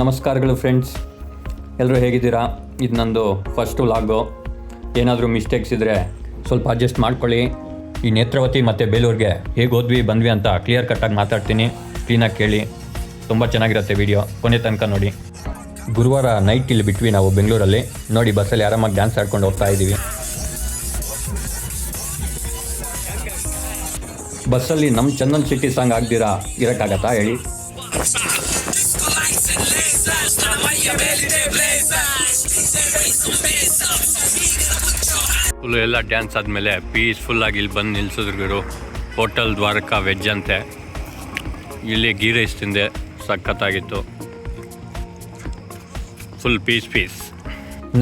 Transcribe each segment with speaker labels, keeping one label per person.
Speaker 1: ನಮಸ್ಕಾರಗಳು ಫ್ರೆಂಡ್ಸ್ ಎಲ್ಲರೂ ಹೇಗಿದ್ದೀರಾ? ಇದು ನಂದು ಫಸ್ಟು ಲಾಗು ಏನಾದರೂ ಮಿಸ್ಟೇಕ್ಸ್ ಇದ್ದರೆ ಸ್ವಲ್ಪ ಅಡ್ಜಸ್ಟ್ ಮಾಡ್ಕೊಳ್ಳಿ. ಈ ನೇತ್ರಾವತಿ ಮತ್ತು ಬೇಲೂರಿಗೆ ಹೇಗೆ ಹೋದ್ವಿ, ಬಂದ್ವಿ ಅಂತ ಕ್ಲಿಯರ್ ಕಟ್ಟಾಗಿ ಮಾತಾಡ್ತೀನಿ. ಕ್ಲೀನಾಗಿ ಕೇಳಿ. ತುಂಬ ಚೆನ್ನಾಗಿರುತ್ತೆ ವಿಡಿಯೋ ಕೊನೆ ತನಕ ನೋಡಿ. ಗುರುವಾರ ನೈಟ್ ಇಲ್ಲಿ ಬಿಟ್ವಿ ನಾವು ಬೆಂಗಳೂರಲ್ಲಿ. ನೋಡಿ ಬಸ್ಸಲ್ಲಿ ಆರಾಮಾಗಿ ಡ್ಯಾನ್ಸ್ ಆಡ್ಕೊಂಡು ಹೋಗ್ತಾ ಇದ್ದೀವಿ ಬಸ್ಸಲ್ಲಿ ನಮ್ಮ ಚಂದನ್ ಸಿಟಿ ಸಾಂಗ್ ಆಗ್ದಿರಾ ಇರೋಕ್ಕಾಗತ್ತಾ ಹೇಳಿ? ಫುಲ್ಲು ಎಲ್ಲ ಡ್ಯಾನ್ಸ್ ಆದಮೇಲೆ ಪೀಸ್ಫುಲ್ಲಾಗಿ ಇಲ್ಲಿ ಬಂದು ನಿಲ್ಸಿದ್ರು ಗುರು. ಹೋಟೆಲ್ ದ್ವಾರಕ ವೆಜ್ ಅಂತೆ. ಇಲ್ಲಿ ಗೀ ರೈಸ್ ತಿಂದೆ, ಸಖತ್ತಾಗಿತ್ತು. ಫುಲ್ ಪೀಸ್ ಪೀಸ್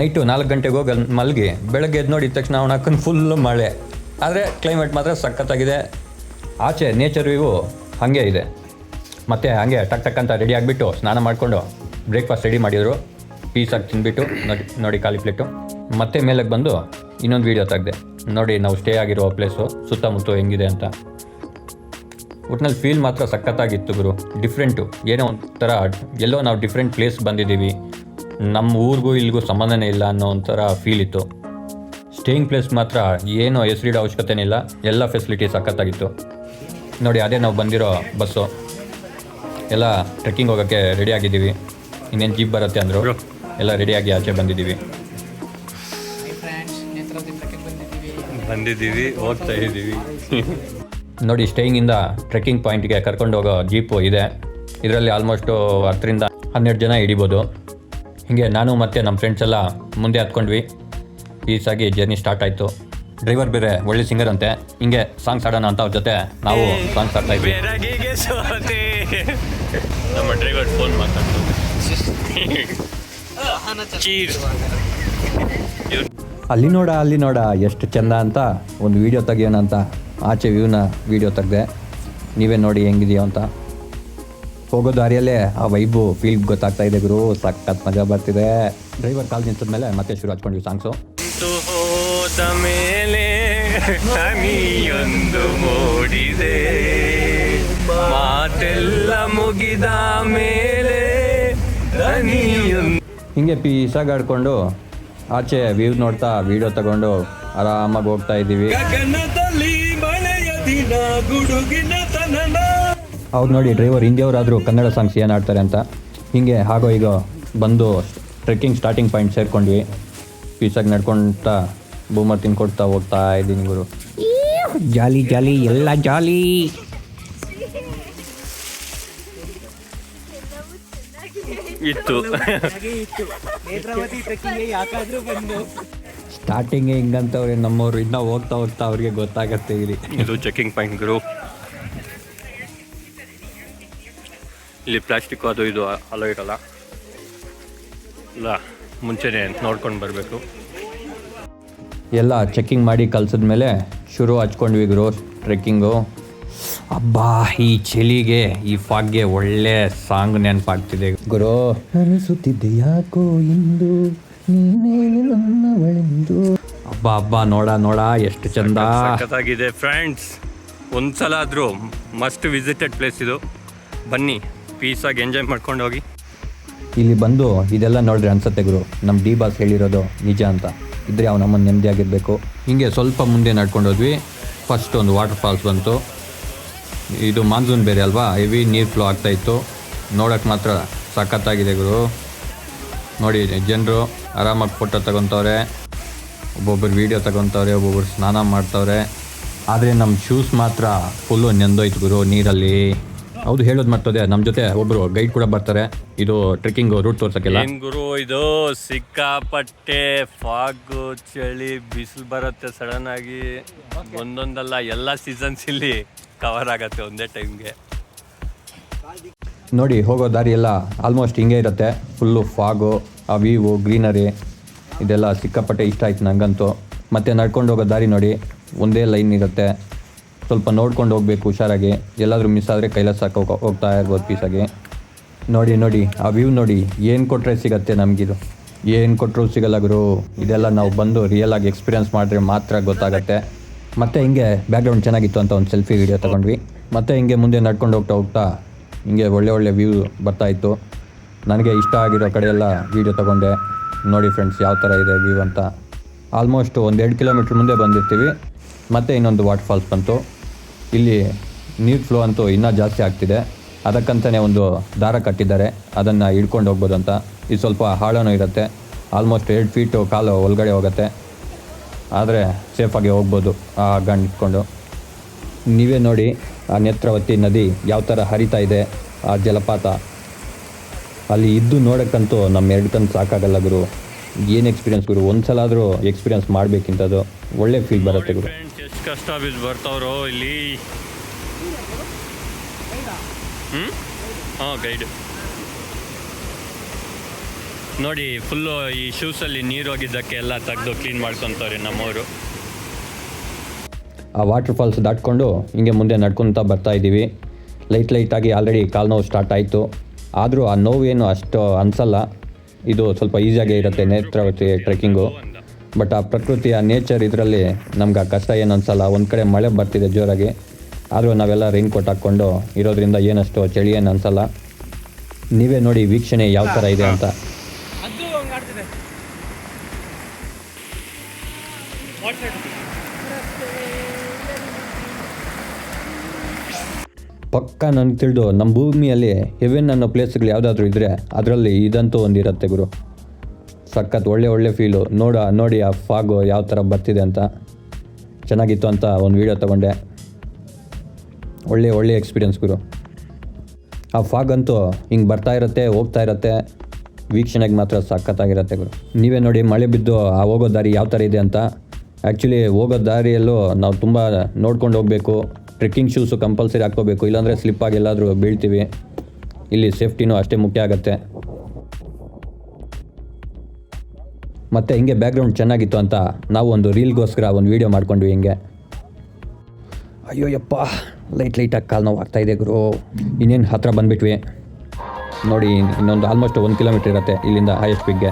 Speaker 1: ನೈಟು ನಾಲ್ಕು ಗಂಟೆಗೆ ಹೋಗಿ ಮಲಗಿ, ಬೆಳಗ್ಗೆ ಎದ್ದು ನೋಡಿದ ತಕ್ಷಣ ಅವ್ನು ಹಾಕೊಂಡು ಫುಲ್ಲು ಮಳೆ. ಆದರೆ ಕ್ಲೈಮೇಟ್ ಮಾತ್ರ ಸಖತ್ತಾಗಿದೆ. ಆಚೆ ನೇಚರ್ ವ್ಯೂ ಹಾಗೆ ಇದೆ. ಮತ್ತು ಹಂಗೆ ಟಕ್ ಟಕ್ ಅಂತ ರೆಡಿ ಆಗಿಬಿಟ್ಟು ಸ್ನಾನ ಮಾಡಿಕೊಂಡು ಬ್ರೇಕ್ಫಾಸ್ಟ್ ರೆಡಿ ಮಾಡಿದರು. ಪೀಸಾಗಿ ತಿನ್ಬಿಟ್ಟು ನೋಡಿ ನೋಡಿ ಖಾಲಿ ಪ್ಲೇಟು ಮತ್ತೆ ಮೇಲಕ್ಕೆ ಬಂದು ಇನ್ನೊಂದು ವೀಡಿಯೋ ತೆಗೆದೆ. ನೋಡಿ, ನಾವು ಸ್ಟೇ ಆಗಿರೋ ಪ್ಲೇಸು ಸುತ್ತಮುತ್ತ ಹೆಂಗಿದೆ ಅಂತ. ಒಟ್ನಲ್ಲಿ ಫೀಲ್ ಮಾತ್ರ ಸಖತ್ತಾಗಿತ್ತು ಗುರು. ಡಿಫ್ರೆಂಟು ಏನೋ ಒಂಥರ, ಎಲ್ಲೋ ನಾವು ಡಿಫ್ರೆಂಟ್ ಪ್ಲೇಸ್ ಬಂದಿದ್ದೀವಿ. ನಮ್ಮ ಊರಿಗೂ ಇಲ್ಲಿಗೂ ಸಂಬಂಧನೇ ಇಲ್ಲ ಅನ್ನೋ ಒಂಥರ ಫೀಲ್ ಇತ್ತು. ಸ್ಟೇಯಿಂಗ್ ಪ್ಲೇಸ್ ಮಾತ್ರ ಏನೋ ಹೆಸರಿಡೋ ಅವಶ್ಯಕತೆನೇ ಇಲ್ಲ. ಎಲ್ಲ ಫೆಸಿಲಿಟಿ ಸಖತ್ತಾಗಿತ್ತು. ನೋಡಿ, ಅದೇ ನಾವು ಬಂದಿರೋ ಬಸ್ಸು. ಎಲ್ಲ ಟ್ರೆಕ್ಕಿಂಗ್ ಹೋಗೋಕ್ಕೆ ರೆಡಿ ಆಗಿದ್ದೀವಿ. ಇನ್ನೇನು ಜೀಪ್ ಬರುತ್ತೆ ಅಂದರು ಎಲ್ಲ ರೆಡಿಯಾಗಿ ಆಚೆ ಬಂದಿದ್ದೀವಿ.
Speaker 2: ಬಂದಿದ್ದೀವಿ.
Speaker 1: ಬಂದಿದ್ದೀವಿ ಹೋಗ್ತಾ ಇದ್ದೀವಿ. ನೋಡಿ ಸ್ಟೇಯಿಂಗಿಂದ ಟ್ರೆಕ್ಕಿಂಗ್ ಪಾಯಿಂಟ್ಗೆ ಕರ್ಕೊಂಡು ಹೋಗೋ ಜೀಪು ಇದೆ. ಇದರಲ್ಲಿ ಆಲ್ಮೋಸ್ಟು ಹತ್ತರಿಂದ ಹನ್ನೆರಡು ಜನ ಹಿಡಿಬೋದು. ಹೀಗೆ ನಾನು ಮತ್ತು ನಮ್ಮ ಫ್ರೆಂಡ್ಸ್ ಎಲ್ಲ ಮುಂದೆ ಹತ್ಕೊಂಡ್ವಿ. ಪೀಸಾಗಿ ಜರ್ನಿ ಸ್ಟಾರ್ಟ್ ಆಯಿತು. ಡ್ರೈವರ್ ಬೇರೆ ಒಳ್ಳೆ ಸಿಂಗರ್ ಅಂತೆ. ಹಿಂಗೆ ಸಾಂಗ್ಸ್ ಆಡೋಣ ಅಂತ ಅವ್ರ ಜೊತೆ ನಾವು ಸಾಂಗ್ಸ್ ಆಡ್ತಾ ಇದ್ವಿ. ನಮ್ಮ ಡ್ರೈವರ್ ಫೋನ್ ಮಾತಾಡ್ತಾರೆ ಅಲ್ಲಿ ನೋಡ ಅಲ್ಲಿ ನೋಡ ಎಷ್ಟು ಚಂದ ಅಂತ ಒಂದು ವಿಡಿಯೋ ತೆಗಿಯೋಣ ಅಂತ ಆಚೆ ವ್ಯೂನ ವಿಡಿಯೋ ತೆಗೆದೆ. ನೀವೇ ನೋಡಿ ಹೆಂಗಿದೆಯೋ ಅಂತ. ಹೋಗೋ ದಾರಿಯಲ್ಲೇ ಆ ವೈಬು ಫೀಲ್ ಗೊತ್ತಾಗ್ತಾ ಇದೆ ಗುರು. ಸಖತ್ ಮಜಾ ಬರ್ತಿದೆ. ಡ್ರೈವರ್ ಕಾಲ್ ನಿಂತದ್ಮೇಲೆ ಮತ್ತೆ ಶುರು ಹಚ್ಕೊಂಡ್ವಿ ಸಾಂಗ್ಸು
Speaker 3: ಹೋದ ಹನಿಯೊಂದು ಮೂಡಿದೆ. ಮಾತೆಲ್ಲ ಮುಗಿದ ಮೇಲೆ
Speaker 1: ಹಿಂಗೆ ಪೀಸಾಗಾಡ್ಕೊಂಡು ಆಚೆ ವ್ಯೂ ನೋಡ್ತಾ ವಿಡಿಯೋ ತಗೊಂಡು ಆರಾಮಾಗಿ ಹೋಗ್ತಾ ಇದ್ದೀವಿ. ಅವ್ರು ನೋಡಿ ಡ್ರೈವರ್ ಹಿಂದಿಯವರಾದರೂ ಕನ್ನಡ ಸಾಂಗ್ಸ್ ಏನು ಆಡ್ತಾರೆ ಅಂತ. ಹಿಂಗೆ ಹಾಗೋ ಈಗ ಬಂದು ಟ್ರೆಕ್ಕಿಂಗ್ ಸ್ಟಾರ್ಟಿಂಗ್ ಪಾಯಿಂಟ್ ಸೇರ್ಕೊಂಡ್ವಿ. ಪೀಸಾಗಿ ನಡ್ಕೊಳ್ತಾ ಬೂಮರ್ ತಿನ್ಕೊಡ್ತಾ ಹೋಗ್ತಾ ಇದ್ದೀನಿ ಗುರು. ಜಾಲಿ ಜಾಲಿ ಎಲ್ಲ ಜಾಲಿ.
Speaker 3: ಇತ್ತು.
Speaker 1: ಸ್ಟಾರ್ಟಿಂಗ್ ಹಿಂಗಂತವ್ರೆ ನಮ್ಮವ್ರು ಇನ್ನೂ ಹೋಗ್ತಾ ಹೋಗ್ತಾ ಅವ್ರಿಗೆ ಗೊತ್ತಾಗತ್ತೆ ಇಲ್ಲಿ
Speaker 3: ಇದು ಚೆಕಿಂಗ್ ಪಾಯಿಂಟ್ ಗುರು. ಇಲ್ಲಿ ಪ್ಲಾಸ್ಟಿಕ್ ಅದು ಇದು ಅಲೋ ಇರಲ್ಲ. ಇಲ್ಲ ಮುಂಚೆನೆ ನೋಡ್ಕೊಂಡು ಬರಬೇಕು.
Speaker 1: ಎಲ್ಲ ಚೆಕ್ಕಿಂಗ್ ಮಾಡಿ ಕಲ್ಸಿದ್ಮೇಲೆ ಶುರು ಹಚ್ಕೊಂಡ್ವಿ ಗುರು ಟ್ರೆಕ್ಕಿಂಗು ಅಬ್ಬಾ ಈ ಚಳಿಗೆ ಈ ಫಾಗ್ಗೆ ಒಳ್ಳೆ ಸಾಂಗ್ ನೆನಪಾಗ್ತಿದೆ. ಗುರು ಅನಿಸುತ್ತಿದ್ದೆ ಯಾಕೋ ಇಂದು ನೀನೇಳೆಂದು ಅಬ್ಬಾ ಅಬ್ಬಾ ನೋಡ ನೋಡ ಎಷ್ಟು ಚಂದ.
Speaker 3: ಸಖತ್ತಾಗಿದೆ ಫ್ರೆಂಡ್ಸ್ ಒಂದ್ಸಲ ಆದರೂ ಮಸ್ಟ್ ವಿಸಿಟೆಡ್ ಪ್ಲೇಸ್ ಇದು. ಬನ್ನಿ ಪೀಸಾಗಿ ಎಂಜಾಯ್ ಮಾಡ್ಕೊಂಡು ಹೋಗಿ
Speaker 1: ಇಲ್ಲಿ ಬಂದು ಇದೆಲ್ಲ ನೋಡ್ರಿ ಅನ್ಸತ್ತೆ ಗುರು. ನಮ್ಮ ಡಿ ಬಾಸ್ ಹೇಳಿರೋದು ನಿಜ ಅಂತ. ಇದ್ರೆ ಅವ್ನು ನಮ್ಮನ್ನು ನೆಮ್ಮದಿಯಾಗಿರಬೇಕು ಹಿಂಗೆ ಸ್ವಲ್ಪ ಮುಂದೆ ನಡ್ಕೊಂಡು ಹೋದ್ವಿ. ಫಸ್ಟ್ ಒಂದು ವಾಟರ್ ಫಾಲ್ಸ್ ಬಂತು. ಇದು ಮಾನ್ಸೂನ್ ಬೇರೆ ಅಲ್ವಾ? ಹೆವಿ ನೀರು ಫ್ಲೋ ಆಗ್ತಾ ಇತ್ತು. ನೋಡೋಕೆ ಮಾತ್ರ ಸಖತ್ತಾಗಿದೆ ಗುರು. ನೋಡಿ, ಜನರು ಆರಾಮಾಗಿ ಫೋಟೋ ತಗೊತವ್ರೆ. ಒಬ್ಬೊಬ್ಬರು ವೀಡಿಯೋ ತಗೊತವ್ರೆ ಒಬ್ಬೊಬ್ಬರು ಸ್ನಾನ ಮಾಡ್ತವ್ರೆ. ಆದರೆ ನಮ್ಮ ಶೂಸ್ ಮಾತ್ರ ಫುಲ್ಲು ನೆಂದೋಯ್ತು ಗುರು, ನೀರಲ್ಲಿ. ಹೌದು ಹೇಳೋದು ಮಾಡ್ತದೆ ನಮ್ಮ ಜೊತೆ ಒಬ್ಬರು ಗೈಡ್ ಕೂಡ ಬರ್ತಾರೆ. ಇದು ಟ್ರೆಕ್ಕಿಂಗ್ ರೂಟ್ ತೋರ್ಸಕ್ಕೆಲ್ಲ.
Speaker 3: ಏನ್ ಗುರು ಇದು ಸಿಕ್ಕಾಪಟ್ಟೆ ಫಾಗ್ ಚಳಿ ಬಿಸಿಲು ಬರುತ್ತೆ ಸಡನ್ ಆಗಿ. ಒಂದೊಂದಲ್ಲ ಎಲ್ಲ ಸೀಸನ್ಸ್ ಇಲ್ಲಿ ಕವರ್ ಆಗತ್ತೆ ಒಂದೇ ಟೈಮ್ಗೆ
Speaker 1: ನೋಡಿ ಹೋಗೋ ದಾರಿ ಎಲ್ಲ ಆಲ್ಮೋಸ್ಟ್ ಹಿಂಗೆ ಇರುತ್ತೆ. ಫುಲ್ಲು ಫಾಗು ಆ ವೀವು ಗ್ರೀನರಿ ಇದೆಲ್ಲ ಸಿಕ್ಕಾಪಟ್ಟೆ ಇಷ್ಟ ಆಯ್ತು ನನಗಂತೂ ಮತ್ತೆ ನಡ್ಕೊಂಡು ಹೋಗೋ ದಾರಿ ನೋಡಿ ಒಂದೇ ಲೈನ್ ಇರುತ್ತೆ. ಸ್ವಲ್ಪ ನೋಡ್ಕೊಂಡು ಹೋಗ್ಬೇಕು ಹುಷಾರಾಗಿ. ಎಲ್ಲಾದರೂ ಮಿಸ್ ಆದರೆ ಕೈಲಾಸ ಹೋಗ ಹೋಗ್ತಾ ಇರ್ಬೋದು ಪೀಸಾಗಿ. ನೋಡಿ ನೋಡಿ, ಆ ವ್ಯೂ ನೋಡಿ. ಏನು ಕೊಟ್ಟರೆ ಸಿಗತ್ತೆ ನಮಗಿದು? ಏನು ಕೊಟ್ಟರು ಸಿಗಲ್ಲ ಗುರು. ಇದೆಲ್ಲ ನಾವು ಬಂದು ರಿಯಲ್ ಆಗಿ ಎಕ್ಸ್ಪೀರಿಯನ್ಸ್ ಮಾಡಿದ್ರೆ ಮಾತ್ರ ಗೊತ್ತಾಗತ್ತೆ. ಮತ್ತೆ ಹಿಂಗೆ ಬ್ಯಾಕ್ಗ್ರೌಂಡ್ ಚೆನ್ನಾಗಿತ್ತು ಅಂತ ಒಂದು ಸೆಲ್ಫಿ ವಿಡಿಯೋ ತಗೊಂಡ್ವಿ. ಮತ್ತೆ ಹಿಂಗೆ ಮುಂದೆ ನಡ್ಕೊಂಡು ಹೋಗ್ತಾ ಹೋಗ್ತಾ ಹಿಂಗೆ ಒಳ್ಳೆ ಒಳ್ಳೆ ವ್ಯೂ ಬರ್ತಾ ಇತ್ತು. ನನಗೆ ಇಷ್ಟ ಆಗಿರೋ ಕಡೆಯೆಲ್ಲ ವೀಡಿಯೋ ತೊಗೊಂಡೆ. ನೋಡಿ ಫ್ರೆಂಡ್ಸ್ ಯಾವ ಥರ ಇದೆ ವ್ಯೂ ಅಂತ. ಆಲ್ಮೋಸ್ಟ್ ಒಂದು ಎರಡು ಕಿಲೋಮೀಟ್ರ್ ಮುಂದೆ ಬಂದಿರ್ತೀವಿ. ಮತ್ತೆ ಇನ್ನೊಂದು ವಾಟರ್ ಫಾಲ್ಸ್ ಬಂತು. ಇಲ್ಲಿ ನೀರು ಫ್ಲೋ ಅಂತೂ ಇನ್ನೂ ಜಾಸ್ತಿ ಆಗ್ತಿದೆ. ಅದಕ್ಕಂತಲೇ ಒಂದು ದಾರ ಕಟ್ಟಿದ್ದಾರೆ. ಅದನ್ನು ಹಿಡ್ಕೊಂಡು ಹೋಗ್ಬೋದು ಅಂತ. ಇದು ಸ್ವಲ್ಪ ಹಾಳನೂ ಇರುತ್ತೆ. ಆಲ್ಮೋಸ್ಟ್ ಎರಡು ಫೀಟು ಕಾಲು ಒಳಗಡೆ ಹೋಗುತ್ತೆ. ಆದರೆ ಸೇಫಾಗಿ ಹೋಗ್ಬೋದು ಆ ಹಗ್ಗನ ಇಟ್ಕೊಂಡು ನೀವೇ ನೋಡಿ ಆ ನೇತ್ರಾವತಿ ನದಿ ಯಾವ ಥರ ಹರಿತಾ ಇದೆ, ಆ ಜಲಪಾತ. ಅಲ್ಲಿ ಇದ್ದು ನೋಡೋಕ್ಕಂತೂ ನಮ್ಮ ಎರಡು ಕಣ್ಣು ಸಾಕಾಗಲ್ಲ ಗುರು. ಏನು ಎಕ್ಸ್ಪೀರಿಯನ್ಸ್ ಗುರು? ಒಂದು ಸಲ ಆದರೂ ಎಕ್ಸ್ಪೀರಿಯನ್ಸ್ ಮಾಡಬೇಕಿಂತದ್ದು. ಒಳ್ಳೆ ಫೀಲ್ ಬರುತ್ತೆ ಗುರು.
Speaker 3: ಎಷ್ಟು ಕಷ್ಟ ಬಿದ್ದು ಬರ್ತಾವ್ರೋ ಇಲ್ಲಿ? ಹ್ಞೂ ಹಾಂ ಗೈಡ್ ನೋಡಿ ಫುಲ್ಲು ಈ ಶೂಸಲ್ಲಿ ನೀರು ಹೋಗಿದ್ದಕ್ಕೆ ಎಲ್ಲ ತೆಗೆದು ಕ್ಲೀನ್ ಮಾಡ್ಕೊತವ್ರೆ ನಮ್ಮವರು.
Speaker 1: ಆ ವಾಟರ್ ಫಾಲ್ಸ್ ದಾಟ್ಕೊಂಡು ಹಿಂಗೆ ಮುಂದೆ ನಡ್ಕೊತಾ ಬರ್ತಾ ಇದ್ದೀವಿ. ಲೈಟ್ ಲೈಟಾಗಿ ಆಲ್ರೆಡಿ ಕಾಲು ನೋವು ಸ್ಟಾರ್ಟ್ ಆಯಿತು. ಆದರೂ ಆ ನೋವೇನು ಅಷ್ಟು ಅನಿಸಲ್ಲ. ಇದು ಸ್ವಲ್ಪ ಈಸಿಯಾಗೇ ಇರುತ್ತೆ ನೇತ್ರಾವತಿ ಟ್ರೆಕ್ಕಿಂಗು ಬಟ್ ಆ ಪ್ರಕೃತಿ ಆ ನೇಚರ್ ಇದರಲ್ಲಿ ನಮ್ಗೆ ಆ ಕಷ್ಟ ಏನು ಅನ್ಸಲ್ಲ ಒಂದು ಕಡೆ ಮಳೆ ಬರ್ತಿದೆ ಜೋರಾಗಿ, ಆದರೂ ನಾವೆಲ್ಲ ರೈನ್ ಕೋಟ್ ಹಾಕ್ಕೊಂಡು ಇರೋದ್ರಿಂದ ಏನಷ್ಟು ಚಳಿ ಏನು ಅನಿಸಲ್ಲ ನೀವೇ ನೋಡಿ ವೀಕ್ಷಣೆ ಯಾವ ಥರ ಇದೆ ಅಂತ. ಪಕ್ಕ ನನಗೆ ತಿಳಿದು ನಮ್ಮ ಭೂಮಿಯಲ್ಲಿ ಹೆವೆನ್ ಅನ್ನೋ ಪ್ಲೇಸ್ಗಳು ಯಾವುದಾದ್ರೂ ಇದ್ದರೆ ಅದರಲ್ಲಿ ಇದಂತೂ ಒಂದಿರುತ್ತೆ ಗುರು. ಸಖತ್ ಒಳ್ಳೆ ಒಳ್ಳೆ ಫೀಲು ನೋಡ, ನೋಡಿ ಆ ಫಾಗು ಯಾವ ಥರ ಬರ್ತಿದೆ ಅಂತ. ಚೆನ್ನಾಗಿತ್ತು ಅಂತ ಒಂದು ವೀಡಿಯೋ ತೊಗೊಂಡೆ. ಒಳ್ಳೆ ಒಳ್ಳೆ ಎಕ್ಸ್ಪೀರಿಯನ್ಸ್ ಗುರು. ಆ ಫಾಗ್ ಅಂತೂ ಹಿಂಗೆ ಬರ್ತಾ ಇರುತ್ತೆ, ಹೋಗ್ತಾ ಇರುತ್ತೆ. ವೀಕ್ಷಣೆಗೆ ಮಾತ್ರ ಸಖತ್ತಾಗಿರತ್ತೆ ಗುರು. ನೀವೇ ನೋಡಿ ಮಳೆ ಬಿದ್ದು ಆ ಹೋಗೋ ದಾರಿ ಯಾವ ಥರ ಇದೆ ಅಂತ. ಆ್ಯಕ್ಚುಲಿ ಹೋಗೋ ದಾರಿಯಲ್ಲೂ ನಾವು ತುಂಬ ನೋಡ್ಕೊಂಡು ಹೋಗಬೇಕು. ಟ್ರೆಕ್ಕಿಂಗ್ ಶೂಸು ಕಂಪಲ್ಸರಿ ಹಾಕ್ಕೋಬೇಕು. ಇಲ್ಲಾಂದರೆ ಸ್ಲಿಪ್ಪಾಗಿ ಎಲ್ಲಾದರೂ ಬೀಳ್ತೀವಿ. ಇಲ್ಲಿ ಸೇಫ್ಟಿನೂ ಅಷ್ಟೇ ಮುಖ್ಯ ಆಗುತ್ತೆ. ಮತ್ತು ಹಿಂಗೆ ಬ್ಯಾಕ್ಗ್ರೌಂಡ್ ಚೆನ್ನಾಗಿತ್ತು ಅಂತ ನಾವು ಒಂದು ರೀಲ್ಗೋಸ್ಕರ ಒಂದು ವೀಡಿಯೋ ಮಾಡ್ಕೊಂಡ್ವಿ ಹಿಂಗೆ. ಅಯ್ಯೋ ಯಪ್ಪ ಲೈಟ್ ಲೈಟಾಗಿ ಕಾಲು ನೋವು ಇದೆ ಗುರು. ಇನ್ನೇನು ಹತ್ರ ಬಂದುಬಿಟ್ವಿ. ನೋಡಿ, ಇನ್ನೊಂದು ಆಲ್ಮೋಸ್ಟ್ ಒಂದು ಕಿಲೋಮೀಟ್ರ್ ಇರುತ್ತೆ ಇಲ್ಲಿಂದ ಹೈಯೆಸ್ಟ್ ಪಿಗ್ಗೆ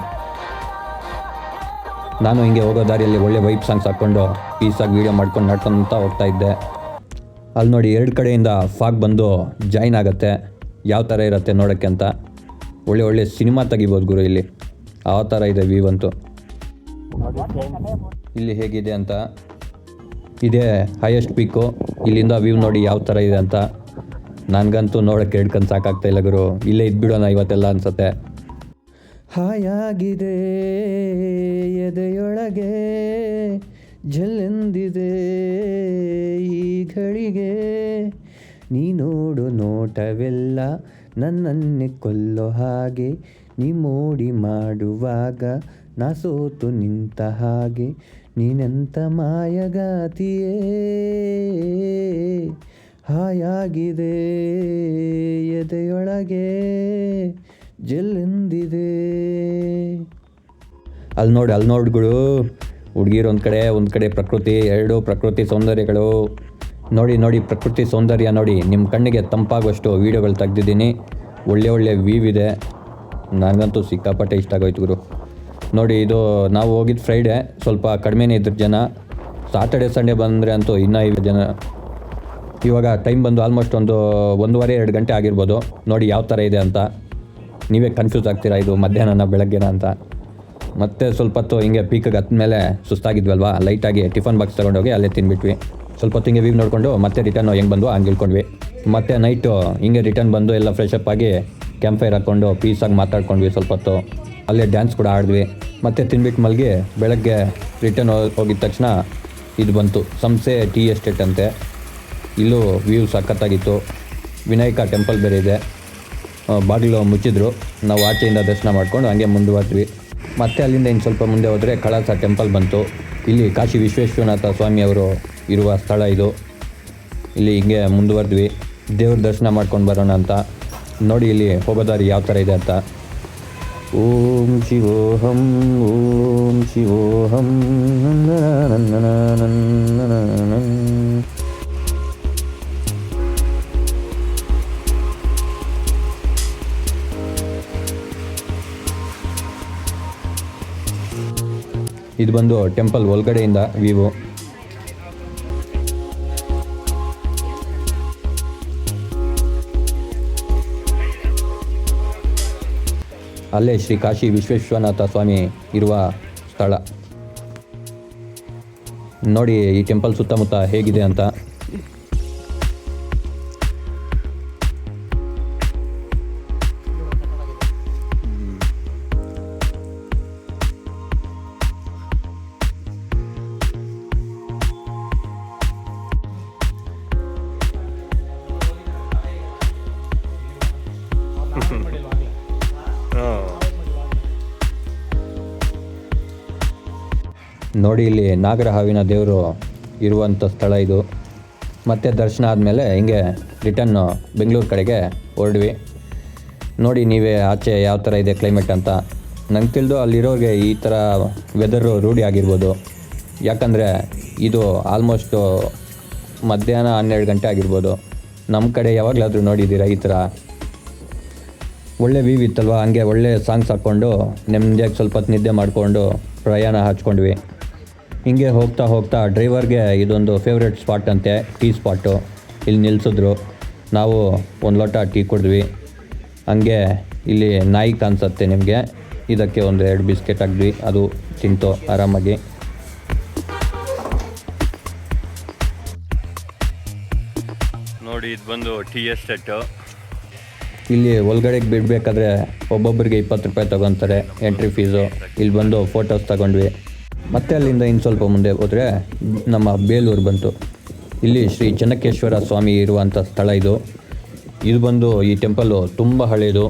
Speaker 1: ನಾನು ಹಿಂಗೆ ಹೋಗೋ ದಾರಿಯಲ್ಲಿ ಒಳ್ಳೆ ವೈಪ್ ಸಾಂಗ್ಸ್ ಹಾಕ್ಕೊಂಡು ಪೀಸಾಗಿ ವೀಡಿಯೋ ಮಾಡ್ಕೊಂಡು ನಡ್ಕೊಂತ ಹೋಗ್ತಾ ಇದ್ದೆ. ಅಲ್ಲಿ ನೋಡಿ, ಎರಡು ಕಡೆಯಿಂದ ಫಾಗ್ ಬಂದು ಜಾಯಿನ್ ಆಗುತ್ತೆ. ಯಾವ ಥರ ಇರುತ್ತೆ ನೋಡೋಕ್ಕೆ ಅಂತ. ಒಳ್ಳೆ ಒಳ್ಳೆ ಸಿನಿಮಾ ತೆಗಿಬೋದು ಗುರು ಇಲ್ಲಿ. ಆ ಥರ ಇದೆ ವ್ಯೂ ಅಂತೂ. ಇಲ್ಲಿ ಹೇಗಿದೆ ಅಂತ? ಇದೆ ಹೈಯೆಸ್ಟ್ ಪೀಕು ಇಲ್ಲಿಂದ ವ್ಯೂ ನೋಡಿ ಯಾವ ಥರ ಇದೆ ಅಂತ. ನನಗಂತೂ ನೋಡೋಕ್ಕೆ ಕಣ್ಣು ಸಾಕಾಗ್ತಾ ಇಲ್ಲ ಗುರು. ಇಲ್ಲೇ ಇದ್ಬಿಡೋಣ ಇವತ್ತೆಲ್ಲ ಅನ್ಸತ್ತೆ. ಹಾಯಾಗಿದೆ, ಎದೆಯೊಳಗೆ ಜಲ್ಲೆಂದಿದೆ ಈ ಘಳಿಗೆ. ನೀ ನೋಡು ನೋಟವೆಲ್ಲ ನನ್ನನ್ನೇ ಕೊಲ್ಲೋ ಹಾಗೆ ನೀ ಮೋಡಿ ಮಾಡುವಾಗ ನಾ ಸೋತು ನಿಂತ ಹಾಗೆ, ನೀನೆಂತ ಮಾಯಗಾತಿಯೇ? ಹಾಯಾಗಿದೆ ಎದೆಯೊಳಗೆ, ಜಲ್ಲೆಂದಿದೆ. ಅಲ್ಲಿ ನೋಡಿ, ಅಲ್ಲಿ ನೋಡ್ಗಳು ಹುಡುಗಿರು ಒಂದು ಕಡೆ ಒಂದು ಕಡೆ ಪ್ರಕೃತಿ, ಎರಡು ಪ್ರಕೃತಿ ಸೌಂದರ್ಯಗಳು. ನೋಡಿ ನೋಡಿ, ಪ್ರಕೃತಿ ಸೌಂದರ್ಯ ನೋಡಿ ನಿಮ್ಮ ಕಣ್ಣಿಗೆ ತಂಪಾಗುವಷ್ಟು ವೀಡಿಯೋಗಳು ತೆಗ್ದಿದ್ದೀನಿ. ಒಳ್ಳೆ ಒಳ್ಳೆ ವ್ಯೂ ಇದೆ. ನನಗಂತೂ ಸಿಕ್ಕಾಪಟ್ಟೆ ಇಷ್ಟ ಆಗೋಯ್ತು ಗುರು. ನೋಡಿ, ಇದು ನಾವು ಹೋಗಿದ್ದು ಫ್ರೈಡೇ ಸ್ವಲ್ಪ ಕಡಿಮೆನೇ ಇದ್ರ ಜನ. ಸಾಟರ್ಡೆ ಸಂಡೇ ಬಂದರೆ ಅಂತೂ ಇನ್ನೂ ಐದು ಜನ. ಇವಾಗ ಟೈಮ್ ಬಂದು ಆಲ್ಮೋಸ್ಟ್ ಒಂದು ಒಂದೂವರೆ, ಎರಡು ಗಂಟೆ ಆಗಿರ್ಬೋದು. ನೋಡಿ, ಯಾವ ಥರ ಇದೆ ಅಂತ. ನೀವೇ ಕನ್ಫ್ಯೂಸ್ ಆಗ್ತೀರಾ ಇದು ಮಧ್ಯಾಹ್ನನ ಬೆಳಗ್ಗೆನ ಅಂತ. ಮತ್ತೆ ಸ್ವಲ್ಪ ಹೊತ್ತು ಹಿಂಗೆ ಪೀಕಿಗೆ ಹತ್ತ ಮೇಲೆ ಸುಸ್ತಾಗಿದ್ವಲ್ವಾ ಲೈಟಾಗಿ ಟಿಫನ್ ಬಾಕ್ಸ್ ತೊಗೊಂಡೋಗಿ ಅಲ್ಲೇ ತಿನ್ಬಿಟ್ವಿ. ಸ್ವಲ್ಪ ಹೊತ್ತು ಹಿಂಗೆ ವೀವ್ ನೋಡಿಕೊಂಡು ಮತ್ತೆ ರಿಟರ್ನ್ ಹೆಂಗೆ ಬಂದು ಹಂಗೆ ಇಳ್ಕೊಂಡ್ವಿ. ಮತ್ತೆ ನೈಟು ಹಿಂಗೆ ರಿಟರ್ನ್ ಬಂದು ಎಲ್ಲ ಫ್ರೆಶ್ ಅಪ್ ಆಗಿ ಕ್ಯಾಂಪ್ ಫೈರ್ ಹಾಕ್ಕೊಂಡು ಪೀಸಾಗಿ ಮಾತಾಡ್ಕೊಂಡ್ವಿ ಸ್ವಲ್ಪ ಹೊತ್ತು. ಅಲ್ಲೇ ಡ್ಯಾನ್ಸ್ ಕೂಡ ಆಡಿದ್ವಿ. ಮತ್ತೆ ತಿನ್ಬಿಟ್ಟು ಮಲ್ಗಿ ಬೆಳಗ್ಗೆ ರಿಟರ್ನ್ ಹೋಗಿದ ತಕ್ಷಣ ಇದು ಬಂತು. ಸಂಸೆ ಟೀ ಎಸ್ಟೇಟ್ ಅಂತೆ. ಇಲ್ಲೂ ವ್ಯೂ ಸಖತ್ತಾಗಿತ್ತು. ವಿನಾಯಕ ಟೆಂಪಲ್ ಬೇರೆ ಇದೆ. ಬಾಗಿಲು ಮುಚ್ಚಿದ್ರು. ನಾವು ಆಚೆಯಿಂದ ದರ್ಶನ ಮಾಡ್ಕೊಂಡು ಹಂಗೆ ಮುಂದುವರೆದ್ವಿ. ಮತ್ತೆ ಅಲ್ಲಿಂದ ಇನ್ನು ಸ್ವಲ್ಪ ಮುಂದೆ ಹೋದರೆ ಕಳಸ ಟೆಂಪಲ್ ಬಂತು. ಇಲ್ಲಿ ಕಾಶಿ ವಿಶ್ವೇಶ್ವರನಾಥ ಸ್ವಾಮಿ ಅವರು ಇರುವ ಸ್ಥಳ ಇದು. ಇಲ್ಲಿ ಹಿಂಗೆ ಮುಂದುವರೆದ್ವಿ. ದೇವ್ರ ದರ್ಶನ ಮಾಡ್ಕೊಂಡು ಬರೋಣ ಅಂತ. ನೋಡಿ ಇಲ್ಲಿ ಹೋಗೋದಾರಿ ಯಾವ ಥರ ಇದೆ ಅಂತ. ಓಂ ಶಿವೋಹಂ ಓಂ ಶಿವೋಹಂ ಇದು ಬಂದು ಟೆಂಪಲ್ ಒಳಗಡೆಯಿಂದ ವ್ಯೂ ಅಲ್ಲೇ ಶ್ರೀ ಕಾಶಿ ವಿಶ್ವೇಶ್ವರನಾಥ ಸ್ವಾಮಿ ಇರುವ ಸ್ಥಳ. ನೋಡಿ ಈ ಟೆಂಪಲ್ ಸುತ್ತಮುತ್ತ ಹೇಗಿದೆ ಅಂತ. ನೋಡಿ ಇಲ್ಲಿ ನಾಗರಹಾವಿನ ದೇವರು ಇರುವಂಥ ಸ್ಥಳ ಇದು. ಮತ್ತೆ ದರ್ಶನ ಆದಮೇಲೆ ಹಿಂಗೆ ರಿಟರ್ನ್ ಬೆಂಗಳೂರು ಕಡೆಗೆ ಹೊರಡ್ವಿ. ನೋಡಿ ನೀವೇ ಆಚೆ ಯಾವ ಥರ ಇದೆ ಕ್ಲೈಮೇಟ್ ಅಂತ. ನಂಗೆ ತಿಳಿದು ಅಲ್ಲಿರೋರಿಗೆ ಈ ಥರ ವೆದರು ರೂಢಿ ಆಗಿರ್ಬೋದು. ಯಾಕಂದರೆ ಇದು ಆಲ್ಮೋಸ್ಟು ಮಧ್ಯಾಹ್ನ ಹನ್ನೆರಡು ಗಂಟೆ ಆಗಿರ್ಬೋದು. ನಮ್ಮ ಕಡೆ ಯಾವಾಗಲಾದರೂ ನೋಡಿದ್ದೀರಾ ಈ ಥರ? ಒಳ್ಳೆ ವ್ಯೂ ಇತ್ತಲ್ವ? ಹಂಗೆ ಒಳ್ಳೆ ಸಾಂಗ್ಸ್ ಹಾಕ್ಕೊಂಡು ನೆಮ್ಮದಿಯಾಗಿ ಸ್ವಲ್ಪ ಹೊತ್ತು ನಿದ್ದೆ ಮಾಡಿಕೊಂಡು ಪ್ರಯಾಣ ಹಚ್ಕೊಂಡ್ವಿ. ಹಿಂಗೆ ಹೋಗ್ತಾ ಹೋಗ್ತಾ ಡ್ರೈವರ್ಗೆ ಇದೊಂದು ಫೇವ್ರೆಟ್ ಸ್ಪಾಟ್ ಅಂತೆ ಟೀ ಸ್ಪಾಟು ಇಲ್ಲಿ ನಿಲ್ಲಿಸಿದ್ರು ನಾವು ಒಂದು ಲೋಟ ಟೀ ಕುಡಿದ್ವಿ. ಹಂಗೆ ಇಲ್ಲಿ ನಾಯಿ ಕಾಣಿಸುತ್ತೆ ನಿಮಗೆ. ಇದಕ್ಕೆ ಒಂದು ಎರಡು ಬಿಸ್ಕೆಟ್ ಹಾಕಿದ್ವಿ. ಅದು ತಿಂತು ಆರಾಮಾಗಿ.
Speaker 3: ನೋಡಿ, ಇದು ಬಂದು ಟೀ ಎಸ್ಟೇಟು
Speaker 1: ಇಲ್ಲಿ ಒಳಗಡೆಗೆ ಬಿಡಬೇಕಾದ್ರೆ ಒಬ್ಬೊಬ್ಬರಿಗೆ ಇಪ್ಪತ್ತು ರೂಪಾಯಿ ತೊಗೊತಾರೆ ಎಂಟ್ರಿ ಫೀಸು ಇಲ್ಲಿ ಬಂದು ಫೋಟೋಸ್ ತಗೊಂಡ್ವಿ. ಮತ್ತೆ ಅಲ್ಲಿಂದ ಇನ್ನು ಸ್ವಲ್ಪ ಮುಂದೆ ಹೋದರೆ ನಮ್ಮ ಬೇಲೂರು ಬಂತು. ಇಲ್ಲಿ ಶ್ರೀ ಚೆನ್ನಕೇಶ್ವರ ಸ್ವಾಮಿ ಇರುವಂಥ ಸ್ಥಳ ಇದು. ಇದು ಬಂದು ಈ ಟೆಂಪಲ್ಲು ತುಂಬ ಹಳೆಯದು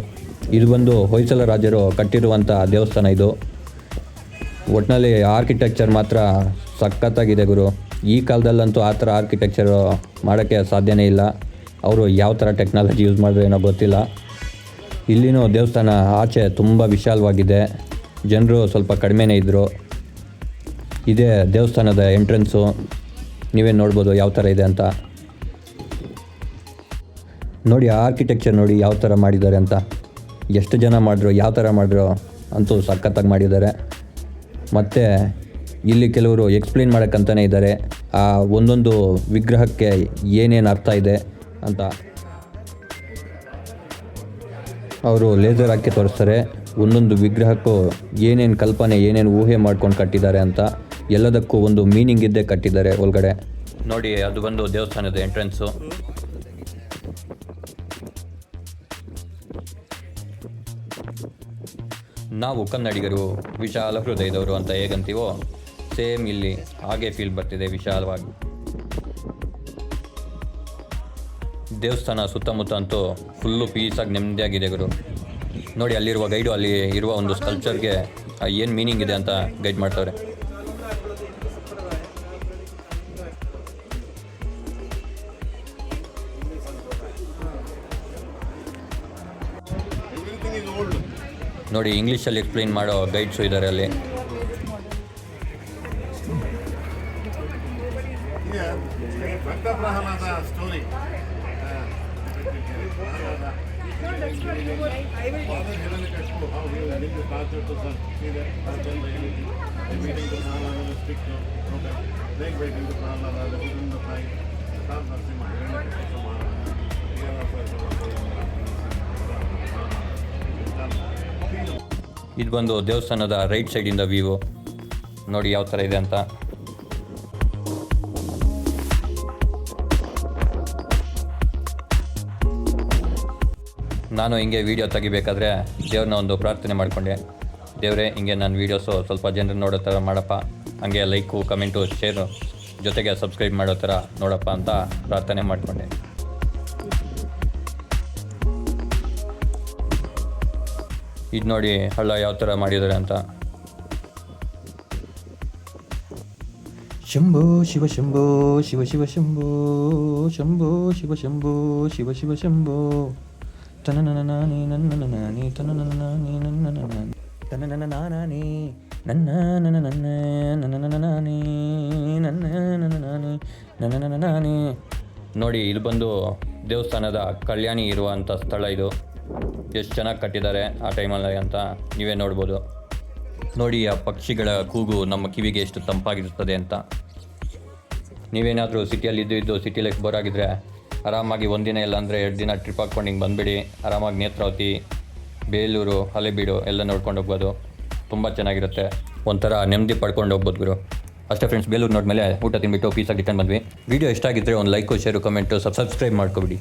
Speaker 1: ಇದು ಬಂದು ಹೊಯ್ಸಳ ರಾಜರು ಕಟ್ಟಿರುವಂಥ ದೇವಸ್ಥಾನ ಇದು. ಒಟ್ಟಿನಲ್ಲಿ ಆರ್ಕಿಟೆಕ್ಚರ್ ಮಾತ್ರ ಸಖತ್ತಾಗಿದೆ ಗುರು. ಈ ಕಾಲದಲ್ಲಂತೂ ಆ ಥರ ಆರ್ಕಿಟೆಕ್ಚರು ಮಾಡೋಕ್ಕೆ ಸಾಧ್ಯನೇ ಇಲ್ಲ. ಅವರು ಯಾವ ಥರ ಟೆಕ್ನಾಲಜಿ ಯೂಸ್ ಮಾಡಿದ್ರು ಏನೋ ಗೊತ್ತಿಲ್ಲ. ಇಲ್ಲಿನೂ ದೇವಸ್ಥಾನ ಆಚೆ ತುಂಬ ವಿಶಾಲವಾಗಿದೆ. ಜನರು ಸ್ವಲ್ಪ ಕಡಿಮೆನೇ ಇದ್ದರು ಇದೇ ದೇವಸ್ಥಾನದ ಎಂಟ್ರೆನ್ಸು ನೀವೇನು ನೋಡ್ಬೋದು ಯಾವ ಥರ ಇದೆ ಅಂತ. ನೋಡಿ ಆರ್ಕಿಟೆಕ್ಚರ್ ನೋಡಿ ಯಾವ ಥರ ಮಾಡಿದ್ದಾರೆ ಅಂತ. ಎಷ್ಟು ಜನ ಮಾಡಿದ್ರು, ಯಾವ ಥರ ಮಾಡಿದ್ರು ಅಂತೂ ಸಖತ್ತಾಗಿ ಮಾಡಿದ್ದಾರೆ. ಮತ್ತು ಇಲ್ಲಿ ಕೆಲವರು ಎಕ್ಸ್ಪ್ಲೇನ್ ಮಾಡೋಕ್ಕಂತಲೇ ಇದ್ದಾರೆ. ಆ ಒಂದೊಂದು ವಿಗ್ರಹಕ್ಕೆ ಏನೇನು ಅರ್ಥ ಇದೆ. ಅಂತ. ಅವರು ಲೇಸರ್ ಹಾಕಿ ತೋರಿಸ್ತಾರೆ. ಒಂದೊಂದು ವಿಗ್ರಹಕ್ಕೂ ಏನೇನು ಕಲ್ಪನೆ, ಏನೇನು ಊಹೆ ಮಾಡ್ಕೊಂಡು ಕಟ್ಟಿದ್ದಾರೆ ಅಂತ ಎಲ್ಲದಕ್ಕೂ ಒಂದು ಮೀನಿಂಗ್ ಇದ್ದೇ ಕಟ್ಟಿದ್ದಾರೆ ಒಳಗಡೆ. ನೋಡಿ, ಅದು ಬಂದು ದೇವಸ್ಥಾನದ ಎಂಟ್ರೆನ್ಸು ನಾವು ಕನ್ನಡಿಗರು, ವಿಶಾಲ ಹೃದಯದವರು ಅಂತ ಹೇಗಂತೀವೋ, ಸೇಮ್ ಇಲ್ಲಿ ಹಾಗೆ ಫೀಲ್ ಬರ್ತಿದೆ ವಿಶಾಲವಾಗಿ. ದೇವಸ್ಥಾನ ಸುತ್ತಮುತ್ತ ಅಂತೂ ಫುಲ್ಲು ಪೀಸಾಗಿ ನೆಮ್ಮದಿಯಾಗಿದೆ ಗುರು. ನೋಡಿ, ಅಲ್ಲಿರುವ ಗೈಡು ಅಲ್ಲಿ ಇರುವ ಒಂದು ಸ್ಕಲ್ಚರ್ಗೆ ಏನು ಮೀನಿಂಗ್ ಇದೆ ಅಂತ ಗೈಡ್ ಮಾಡ್ತಾರೆ ನೋಡಿ ಇಂಗ್ಲೀಷಲ್ಲಿ ಎಕ್ಸ್ಪ್ಲೈನ್ ಮಾಡೋ ಗೈಡ್ಸು ಇದ್ದಾರೆ ಅಲ್ಲಿ.
Speaker 4: ಸ್ಟೋರಿ
Speaker 1: ಇದು ಬಂದು ದೇವಸ್ಥಾನದ ರೈಟ್ ಸೈಡಿಂದ ವ್ಯೂ ನೋಡಿ ಯಾವ ಥರ ಇದೆ ಅಂತ. ನಾನು ಹಿಂಗೆ ವೀಡಿಯೋ ತೆಗಿಬೇಕಾದ್ರೆ ದೇವ್ರನ್ನ ಒಂದು ಪ್ರಾರ್ಥನೆ ಮಾಡಿಕೊಂಡೆ. ದೇವರೇ, ಹಿಂಗೆ ನನ್ನ ವೀಡಿಯೋಸು ಸ್ವಲ್ಪ ಜನರು ನೋಡೋ ಥರ ಮಾಡಪ್ಪ. ಹಂಗೆ ಲೈಕು ಕಮೆಂಟು ಶೇರು ಜೊತೆಗೆ ಸಬ್ಸ್ಕ್ರೈಬ್ ಮಾಡೋ ಥರ ನೋಡಪ್ಪ ಅಂತ ಪ್ರಾರ್ಥನೆ ಮಾಡಿಕೊಂಡೆ. ಇದು ನೋಡಿ ಹಳ್ಳ ಯಾವ ಥರ ಮಾಡಿದ್ದಾರೆ ಅಂತ. ಶಂಭೋ, ಶಿವ ಶಂಭೋ, ಶಿವ ಶಿವ ಶಂಭೋ ಶಂಭೋ, ಶಿವ ಶಂಭೋ, ಶಿವ ಶಿವ ಶಂಭೋ. ನೋಡಿ ಇದು ಬಂದು ದೇವಸ್ಥಾನದ ಕಲ್ಯಾಣಿ ಇರುವಂಥ ಸ್ಥಳ ಇದು ಎಷ್ಟು ಚೆನ್ನಾಗಿ ಕಟ್ಟಿದ್ದಾರೆ ಆ ಟೈಮಲ್ಲಿ ಅಂತ ನೀವೇ ನೋಡ್ಬೋದು ನೋಡಿ ಆ ಪಕ್ಷಿಗಳ ಕೂಗು ನಮ್ಮ ಕಿವಿಗೆ ಎಷ್ಟು ತಂಪಾಗಿರುತ್ತದೆ ಅಂತ ನೀವೇನಾದರೂ ಸಿಟಿಯಲ್ಲಿ ಇದ್ದು ಇದ್ದು ಸಿಟಿ ಬೋರ್ ಆಗಿದ್ರೆ ಆರಾಮಾಗಿ ಒಂದಿನ ಇಲ್ಲ ಅಂದರೆ ಎರಡು ದಿನ ಟ್ರಿಪ್ ಹಾಕ್ಕೊಂಡು ಹಿಂಗೆ ಬಂದುಬಿಡಿ. ಆರಾಮಾಗಿ ನೇತ್ರಾವತಿ, ಬೇಲೂರು, ಹಲೆಬೀಡು ಎಲ್ಲ ನೋಡ್ಕೊಂಡು ಹೋಗ್ಬೋದು. ತುಂಬ ಚೆನ್ನಾಗಿರುತ್ತೆ. ಒಂಥರ ನೆಮ್ಮದಿ ಪಡ್ಕೊಂಡು ಹೋಗ್ಬೋದು ಗುರು. ಅಷ್ಟೇ ಫ್ರೆಂಡ್ಸ್ ಬೇಲೂರು ನೋಡ್ಮೇಲೆ ಊಟ ತಿನ್ಬಿಟ್ಟು ಪೀಸಾಗಿ ಇಟ್ಕೊಂಡು ಬಂದ್ವಿ. ವಿಡಿಯೋ ಇಷ್ಟ ಆಗಿದ್ದರೆ ಒಂದು ಲೈಕು ಶೇರು ಕಮೆಂಟು ಸಬ್ಸ್ಕ್ರೈಬ್ ಮಾಡ್ಕೊಬಿಡಿ.